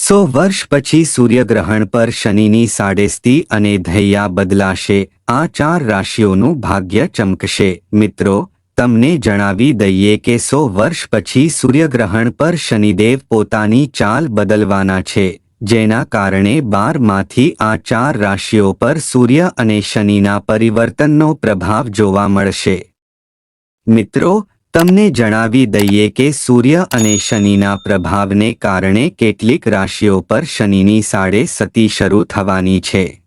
સો વર્ષ પછી સૂર્યગ્રહણ પર શનિની સાડેસ્તી અને ધૈયા બદલાશે. આ ચાર રાશિઓનું ભાગ્ય ચમકશે. મિત્રો, તમને જણાવી દઈએ કે સો વર્ષ પછી સૂર્યગ્રહણ પર શનિદેવ પોતાની ચાલ બદલવાના છે, જેના કારણે બારમાંથી આ ચાર રાશિઓ પર સૂર્ય અને શનિના પરિવર્તનનો પ્રભાવ જોવા મળશે. મિત્રો તમને જણાવી દઈએ કે સૂર્ય અને શનિના પ્રભાવને કારણે કેટલીક રાશિઓ પર શનિની સાડે સતી શરૂ થવાની છે.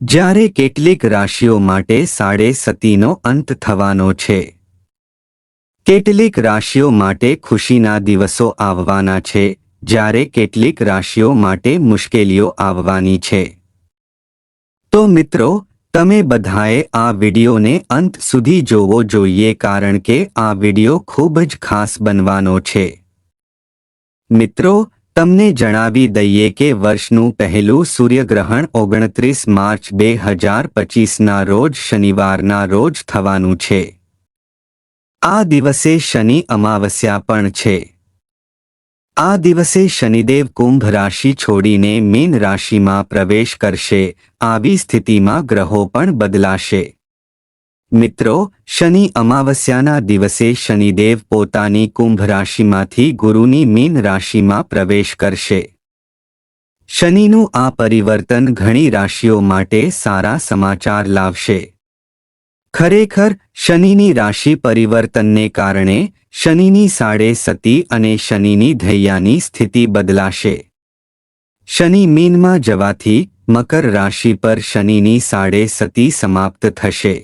જ્યારે કેટલીક રાશિઓ માટે સાડે સતીનો અંત થવાનો છે. કેટલીક રાશિઓ માટે ખુશીના દિવસો આવવાના છે, જ્યારે કેટલીક રાશિઓ માટે મુશ્કેલીઓ આવવાની છે. તો મિત્રો તમે બધાએ આ વિડિયોને અંત સુધી જોવો જોઈએ કારણ કે આ વિડિયો ખૂબ જ ખાસ બનવાનો છે. મિત્રો, તમને જણાવી દઈએ કે વર્ષનું પહેલું સૂર્યગ્રહણ ઓગણત્રીસ માર્ચ બે હજાર પચીસના રોજ શનિવારના રોજ થવાનું છે. આ દિવસે શનિ અમાવસ્યા પણ છે. આ દિવસે શનિદેવ કુંભ રાશિ છોડીને મીન રાશિમાં પ્રવેશ કરશે. આવી સ્થિતિમાં ગ્રહો પણ બદલાશે. મિત્રો, શનિ અમાવસ્યાના દિવસે શનિદેવ પોતાની કુંભ રાશિમાંથી ગુરુની મીન રાશિમાં પ્રવેશ કરશે. શનિનું આ પરિવર્તન ઘણી રાશિઓ માટે સારા સમાચાર લાવશે. ખરેખર, શનિની રાશિ પરિવર્તનને કારણે શનિની સાડે સતી અને શનિની ધૈયાની સ્થિતિ બદલાશે. શનિ મીનમાં જવાથી મકર રાશિ પર શનિની સાડે સતી સમાપ્ત થશે.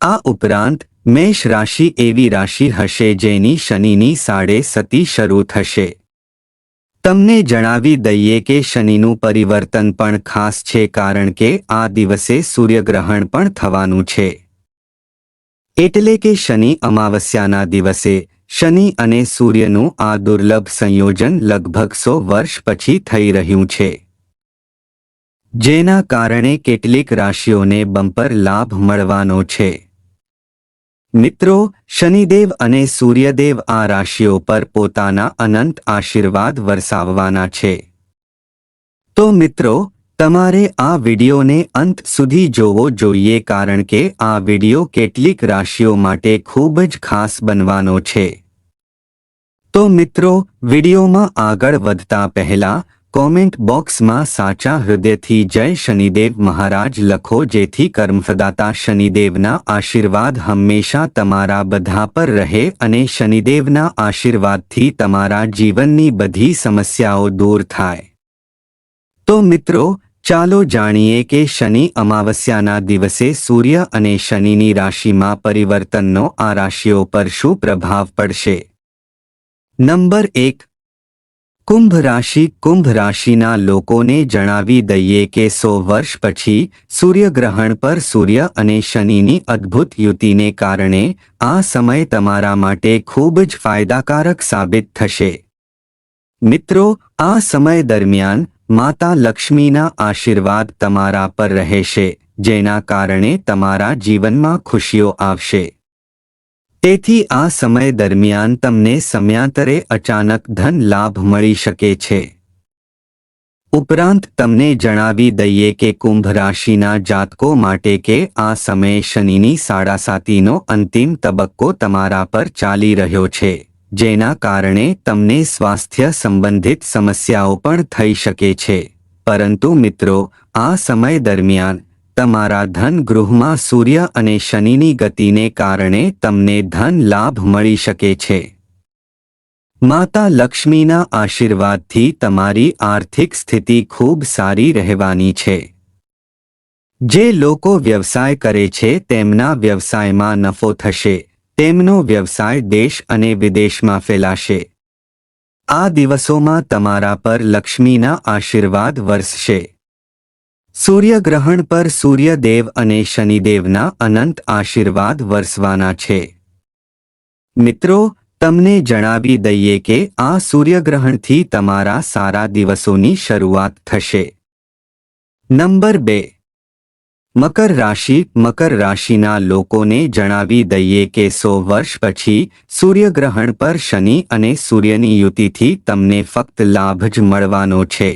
આ ઉપરાંત મેષ રાશિ એવી રાશિ હશે જેની શનિની સાડે સતી શરૂ થશે. તમને જણાવી દઈએ કે શનિનું પરિવર્તન પણ ખાસ છે કારણ કે આ દિવસે સૂર્યગ્રહણ પણ થવાનું છે. એટલે કે શનિ અમાવસ્યાના દિવસે, શનિ અને સૂર્યનું આ દુર્લભ સંયોજન લગભગ સો વર્ષ પછી થઈ રહ્યું છે. જેના કારણે કેટલીક રાશિઓને બમ્પર લાભ મળવાનો છે. મિત્રો, શનિદેવ અને સૂર્યદેવ આ રાશિઓ પર પોતાના અનંત આશીર્વાદ વરસાવવાના છે. તો મિત્રો તમારે આ વિડિયોને અંત સુધી જોવો જોઈએ કારણ કે આ વિડિયો કેટલીક રાશિઓ માટે ખૂબ જ ખાસ બનવાનો છે. તો મિત્રો, વિડિયોમાં આગળ વધતા પહેલા, કોમેન્ટ બોક્સમાં સાચા હૃદયથી જય શનિદેવ મહારાજ લખો જેથી કર્મફદાતા શનિદેવના આશીર્વાદ હંમેશા તમારા બધા પર રહે અને શનિદેવના આશીર્વાદથી તમારા જીવનની બધી સમસ્યાઓ દૂર થાય. તો મિત્રો ચાલો જાણીએ કે શનિ અમાવસ્યાના દિવસે સૂર્ય અને શનિની રાશિમાં પરિવર્તનનો આ રાશિઓ પર શું પ્રભાવ પડશે? નંબર એક. કુંભ રાશિ કુંભ રાશિના લોકોને જણાવી દઈએ કે સો વર્ષ પછી સૂર્યગ્રહણ પર સૂર્ય અને શનિની અદ્ભુત યુતિને કારણે આ સમય તમારા માટે ખૂબ જ ફાયદાકારક સાબિત થશે. મિત્રો, આ સમય દરમિયાન માતા લક્ષ્મીના આશીર્વાદ તમારા પર રહેશે, જેના કારણે તમારા જીવનમાં ખુશીઓ આવશે. તેથી આ સમય દરમિયાન તમને સમયાંતરે અચાનક ધન લાભ મળી શકે છે. ઉપરાંત તમને જણાવી દઈએ કે કુંભ રાશિના જાતકો માટે કે આ સમયે શનિની સાડાસાતીનો અંતિમ તબક્કો તમારા પર ચાલી રહ્યો છે. જેના કારણે તમને સ્વાસ્થ્ય સંબંધિત સમસ્યાઓ પણ થઈ શકે છે. પરંતુ મિત્રો, આ સમય દરમિયાન, તમારા ધન ગૃહમાં સૂર્ય અને શનિની ગતિને કારણે તમને ધન લાભ મળી શકે છે. માતા લક્ષ્મીના આશીર્વાદથી તમારી આર્થિક સ્થિતિ ખૂબ સારી રહેવાની છે. જે લોકો વ્યવસાય કરે છે, તેમના વ્યવસાયમાં નફો થશે. તેમનો વ્યવસાય દેશ અને વિદેશમાં ફેલાશે. આ દિવસોમાં તમારા પર લક્ષ્મીના આશીર્વાદ વરસશે. સૂર્યગ્રહણ પર સૂર્યદેવ અને શનિદેવના અનંત આશીર્વાદ વરસવાના છે. મિત્રો, તમને જણાવી દઈએ કે આ સૂર્યગ્રહણથી તમારા સારા દિવસોની શરૂઆત થશે. નંબર બે મકર રાશિ, મકર રાશિના લોકોને જણાવી દઈએ કે સો વર્ષ પછી સૂર્યગ્રહણ પર શનિ અને સૂર્યની યુતિથી તમને ફક્ત લાભ જ મળવાનો છે.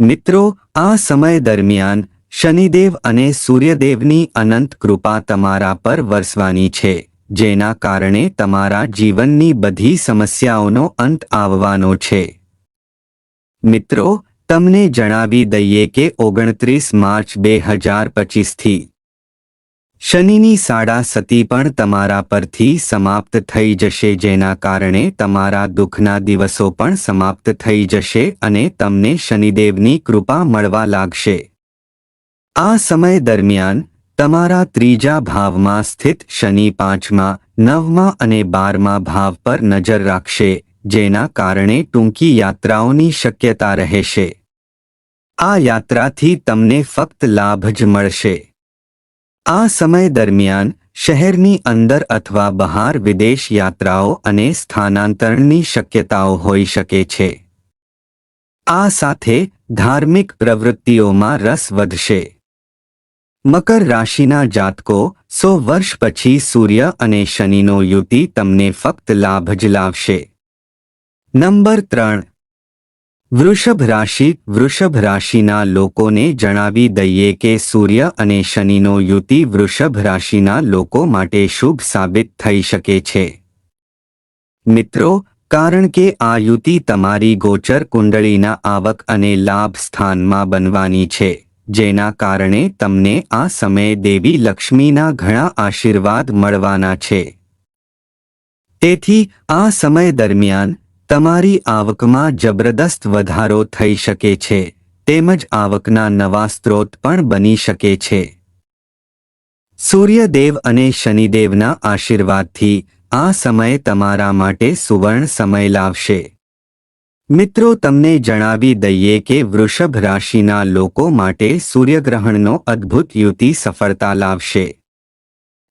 મિત્રો, આ સમય દરમિયાન શનિદેવ અને સૂર્યદેવની અનંત કૃપા તમારા પર વરસવાની છે, જેના કારણે તમારા જીવનની બધી સમસ્યાઓનો અંત આવવાનો છે. મિત્રો તમને જણાવી દઈએ કે ઓગણત્રીસ માર્ચ બે હજાર પચીસથી શનિની સાડા સતી પણ તમારા પરથી સમાપ્ત થઈ જશે, જેના કારણે તમારા દુઃખના દિવસો પણ સમાપ્ત થઈ જશે અને તમને શનિદેવની કૃપા મળવા લાગશે. આ સમય દરમિયાન, તમારા ત્રીજા ભાવમાં સ્થિત શનિ પાંચમા, નવમા અને બારમા ભાવ પર નજર રાખશે. જેના કારણે ટૂંકી યાત્રાઓની શક્યતા રહેશે. આ યાત્રાથી તમને ફક્ત લાભ જ મળશે. આ સમય દરમિયાન, શહેરની અંદર અથવા બહાર વિદેશ યાત્રાઓ અને સ્થાનાંતરણની શક્યતાઓ હોઈ શકે છે. આ સાથે, ધાર્મિક પ્રવૃત્તિઓમાં રસ વધશે. મકર રાશિના જાતકો, સો વર્ષ પછી સૂર્ય અને શનિનો યુતિ તમને ફક્ત લાભ જ લાવશે. નંબર ત્રણ. વૃષભ રાશિ, વૃષભ રાશિના લોકોને જણાવી દઈએ કે સૂર્ય અને શનિનો યુતિ વૃષભ રાશિના લોકો માટે શુભ સાબિત થઈ શકે છે. મિત્રો, કારણ કે આ યુતિ તમારી ગોચર કુંડળીના આવક અને લાભ સ્થાનમાં બનવાની છે, જેના કારણે તમને આ સમયે દેવી લક્ષ્મીના ઘણા આશીર્વાદ મળવાના છે. તેથી, આ સમય દરમિયાન તમારી આવકમાં જબરદસ્ત વધારો થઈ શકે છે, તેમજ આવકના નવા સ્ત્રોત પણ બની શકે છે. સૂર્યદેવ અને શનિદેવના આશીર્વાદથી આ સમય તમારા માટે સુવર્ણ સમય લાવશે. મિત્રો, તમને જણાવી દઈએ કે વૃષભ રાશિના લોકો માટે સૂર્યગ્રહણનો અદ્ભુત યુતિ સફળતા લાવશે.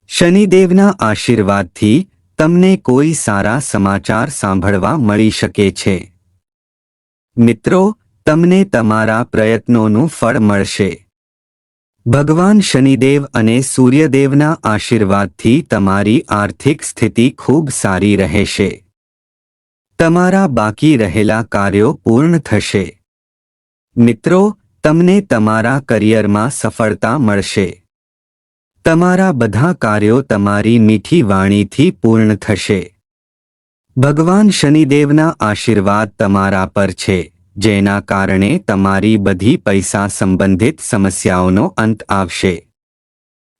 શનિદેવના આશીર્વાદથી તમને કોઈ સારા સમાચાર સાંભળવા મળી શકે છે. મિત્રો, તમને તમારા પ્રયત્નોનું ફળ મળશે. ભગવાન શનિદેવ અને સૂર્યદેવના આશીર્વાદથી તમારી આર્થિક સ્થિતિ ખૂબ સારી રહેશે. તમારા બાકી રહેલા કાર્યો પૂર્ણ થશે. મિત્રો, તમને તમારા કરિયરમાં સફળતા મળશે. તમારા બધા કાર્યો તમારી મીઠી વાણીથી પૂર્ણ થશે. ભગવાન શનિદેવના આશીર્વાદ તમારા પર છે, જેના કારણે તમારી બધી પૈસા સંબંધિત સમસ્યાઓનો અંત આવશે.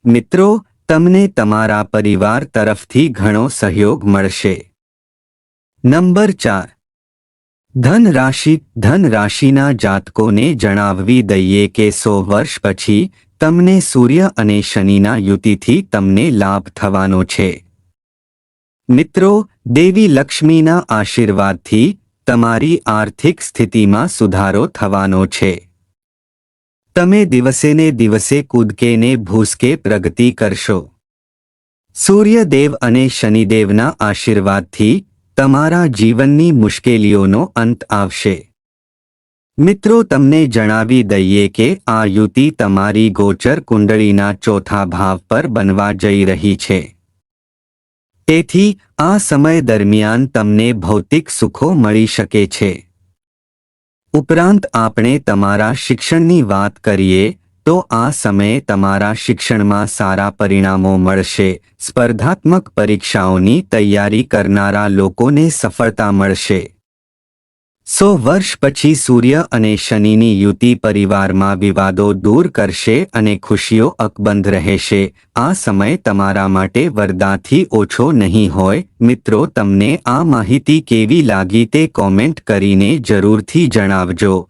મિત્રો, તમને તમારા પરિવાર તરફથી ઘણો સહયોગ મળશે. નંબર ચાર. ધન રાશિ ધન રાશિના જાતકોને જણાવવી દઈએ કે સો વર્ષ પછી તમને સૂર્ય અને શનિના યુતિથી તમને લાભ થવાનો છે. મિત્રો, દેવી લક્ષ્મીના આશીર્વાદથી તમારી આર્થિક સ્થિતિમાં સુધારો થવાનો છે. તમે દિવસેને દિવસે કૂદકેને ભૂસકે પ્રગતિ કરશો. સૂર્યદેવ અને શનિદેવના આશીર્વાદથી તમારા જીવનની મુશ્કેલીઓનો અંત આવશે. મિત્રો, તમને જણાવી દઈએ કે આ યુતિ તમારી ગોચર કુંડળીના ચોથા ભાવ પર બનવા જઈ રહી છે. તેથી આ સમય દરમિયાન તમને ભૌતિક સુખો મળી શકે છે. ઉપરાંત, આપણે તમારા શિક્ષણની વાત કરીએ, તો આ સમયે તમારા શિક્ષણમાં સારા પરિણામો મળશે, સ્પર્ધાત્મક પરીક્ષાઓની તૈયારી કરનારા લોકોને સફળતા મળશે. સો વર્ષ પછી સૂર્ય અને શનિની યુતિ પરિવારમાં વિવાદો દૂર કરશે અને ખુશીઓ અકબંધ રહેશે. આ સમય તમારા માટે વરદાથી ઓછો નહીં હોય. મિત્રો, તમને આ માહિતી કેવી લાગી તે કોમેન્ટ કરીને જરૂરથી જણાવજો.